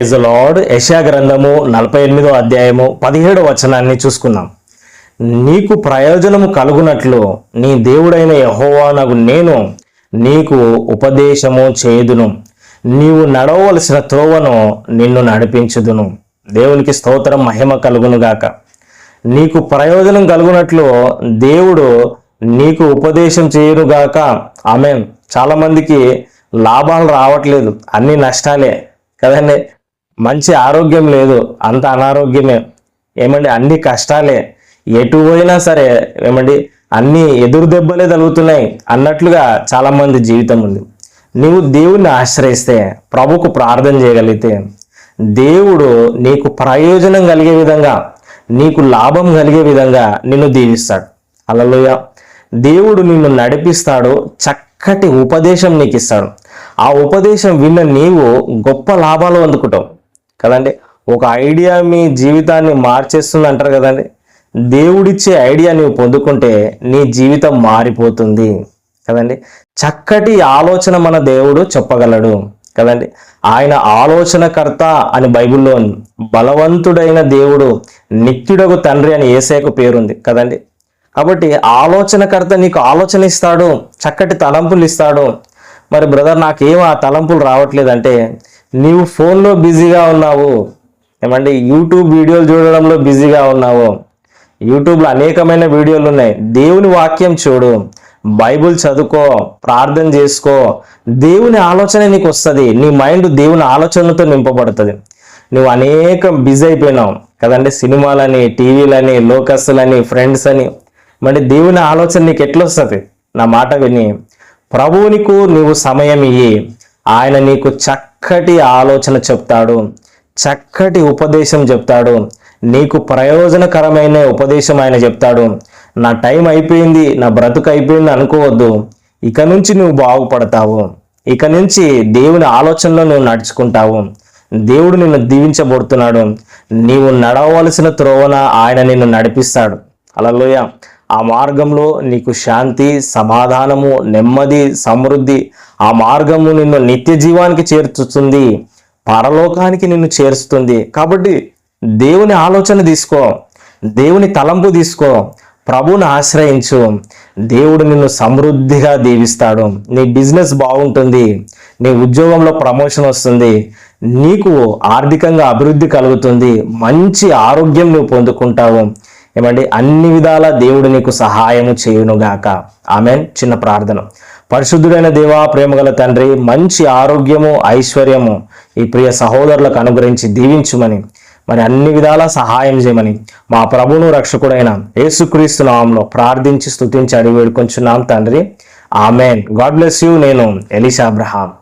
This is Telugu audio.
లార్డ్ యశా గ్రంథము నలభై ఎనిమిదో అధ్యాయము పదిహేడో వచనాన్ని చూసుకుందాం. నీకు ప్రయోజనము కలుగునట్లు నీ దేవుడైన యహోవానగు నేను నీకు ఉపదేశము చేయుదును. నీవు నడవవలసిన త్రోవను నిన్ను నడిపించుదును. దేవునికి స్తోత్రం మహిమ కలుగును గాక. నీకు ప్రయోజనం కలుగునట్లు దేవుడు నీకు ఉపదేశం చేయునుగాక ఆమె చాలామందికి లాభాలు రావట్లేదు. అన్ని నష్టాలే కదండి. మంచి ఆరోగ్యం లేదు అంత అనారోగ్యమే. ఏమండి అన్ని కష్టాలే. ఎటు పోయినా సరే ఏమండి అన్ని ఎదురు దెబ్బలే తగులుతున్నాయి అన్నట్లుగా చాలామంది జీవితం ఉంది. నీవు దేవుణ్ణి ఆశ్రయిస్తే ప్రభుకు ప్రార్థన చేయగలిగితే దేవుడు నీకు ప్రయోజనం కలిగే విధంగా నీకు లాభం కలిగే విధంగా నిన్ను దీవిస్తాడు. అలలోయ దేవుడు నిన్ను నడిపిస్తాడు చక్కటి ఉపదేశం నీకు ఇస్తాడు ఆ ఉపదేశం విన్న నీవు గొప్ప లాభాలు అందుకుంటావు. కదండి? ఒక ఐడియా మీ జీవితాన్ని మార్చేస్తుంది అంటారు కదండి. దేవుడిచ్చే ఐడియా నువ్వు పొందుకుంటే నీ జీవితం మారిపోతుంది కదండి. చక్కటి ఆలోచన మన దేవుడు చెప్పగలడు కదండి. ఆయన ఆలోచనకర్త అని బైబిల్లో బలవంతుడైన దేవుడు నిత్యుడగు తండ్రి అని ఏసేకు పేరుంది కదండి. కాబట్టి ఆలోచనకర్త నీకు ఆలోచన ఇస్తాడు చక్కటి తలంపులు ఇస్తాడు. మరి బ్రదర్ నాకేం ఆ తలంపులు రావట్లేదంటే నీవు ఫోన్లో బిజీగా ఉన్నావు. ఏమంటే యూట్యూబ్ వీడియోలు చూడడంలో బిజీగా ఉన్నావు. యూట్యూబ్లో అనేకమైన వీడియోలు ఉన్నాయి. దేవుని వాక్యం చూడు. బైబుల్ చదువుకో ప్రార్థన చేసుకో. దేవుని ఆలోచన నీకు వస్తుంది. నీ మైండ్ దేవుని ఆలోచనలతో నింపబడుతుంది. నువ్వు అనేక బిజీ అయిపోయినావు. కదండి? సినిమాలని టీవీలని లోకస్లని ఫ్రెండ్స్ అని. మరి దేవుని ఆలోచన నీకు ఎట్లా వస్తుంది? నా మాట విని. ప్రభువునికు నువ్వు సమయం ఇయ్యి. ఆయన నీకు చక్కటి ఆలోచన చెప్తాడు చక్కటి ఉపదేశం చెప్తాడు నీకు ప్రయోజనకరమైన ఉపదేశం ఆయన చెప్తాడు. నా టైం అయిపోయింది నా బ్రతుకు అయిపోయింది అనుకోవద్దు ఇక నుంచి నువ్వు బాగుపడతావు. ఇక నుంచి దేవుని ఆలోచనలో నువ్వు నడుచుకుంటావు. దేవుడు నిన్ను దీవించబడుతున్నాడు. నీవు నడవలసిన త్రోవన ఆయన నిన్ను నడిపిస్తాడు. అలలోయ. ఆ మార్గంలో నీకు శాంతి సమాధానము నెమ్మది సమృద్ధి ఆ మార్గము నిన్ను నిత్య జీవానికి చేర్చుతుంది. పరలోకానికి నిన్ను చేరుస్తుంది. కాబట్టి దేవుని ఆలోచన తీసుకో. దేవుని తలంపు తీసుకో. ప్రభుని ఆశ్రయించు. దేవుడు నిన్ను సమృద్ధిగా దీవిస్తాడు. నీ బిజినెస్ బాగుంటుంది. నీ ఉద్యోగంలో ప్రమోషన్ వస్తుంది. నీకు ఆర్థికంగా అభివృద్ధి కలుగుతుంది. మంచి ఆరోగ్యం నువ్వు పొందుకుంటావు. ఏమండి? అన్ని విధాల దేవుడు నీకు సహాయము చేయునుగాక. ఆమెన్. చిన్న ప్రార్థన. పరిశుద్ధుడైన దేవా ప్రేమగల తండ్రి మంచి ఆరోగ్యము ఐశ్వర్యము ఈ ప్రియ సహోదరులకు అనుగ్రహించి దీవించుమని మరి అన్ని విధాల సహాయం చేయమని మా ప్రభును రక్షకుడైన యేసుక్రీస్తు నామంలో ప్రార్థించి స్తుతించి అడిగి వేడుకొంచున్నాం తండ్రి. ఆమెన్. God bless you. నేను ఎలిషా అబ్రహాం.